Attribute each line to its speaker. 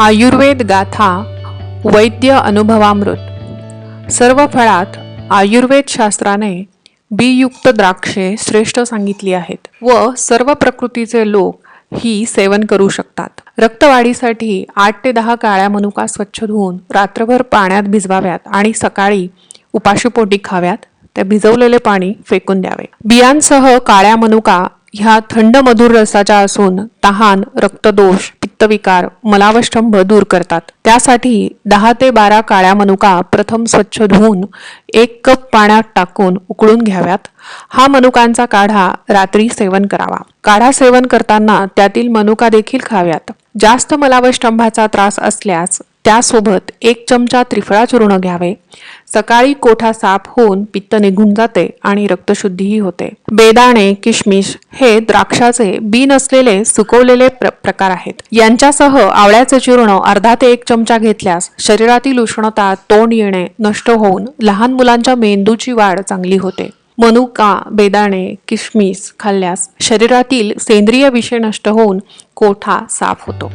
Speaker 1: आयुर्वेद गाथा वैद्य अनुभवामृत. सर्व फळात आयुर्वेद शास्त्राने बीयुक्त द्राक्षे श्रेष्ठ सांगितली आहेत व सर्व प्रकृतीचे लोक ही सेवन करू शकतात. रक्तवाढीसाठी आठ ते दहा काळ्या मनुका स्वच्छ धुवून रात्रभर पाण्यात भिजवाव्यात आणि सकाळी उपाशीपोटी खाव्यात. ते भिजवलेले पाणी फेकून द्यावे. बियांसह काळ्या मनुका ह्या थंड मधुर रसाच्या असून तहान रक्तदोष पित्तविकार मलावष्टंभ दूर करतात. त्यासाठी दहा ते बारा काळ्या मनुका प्रथम स्वच्छ धुवून एक कप पाण्यात टाकून उकळून घ्याव्यात. हा मनुकांचा काढा रात्री सेवन करावा. काढा सेवन करताना त्यातील मनुका देखील खाव्यात. जास्त मलावष्टंभाचा त्रास असल्यास त्यासोबत एक चमचा त्रिफळा चूर्ण घ्यावे. सकाळी कोठा साफ होऊन पित्त निघून जाते आणि रक्तशुद्धीही होते. बेदाणे किशमिश हे द्राक्षाचे बी नसलेले सुकवलेले प्र प्रकार आहेत. यांच्यासह आवळ्याचे चूर्ण अर्धा ते एक चमचा घेतल्यास शरीरातील उष्णता तोंड येणे नष्ट होऊन लहान मुलांच्या मेंदूची वाढ चांगली होते. मनुका बेदाणे किशमिस खाल्ल्यास शरीरातील सेंद्रिय विषय नष्ट होऊन कोठा साफ होतो.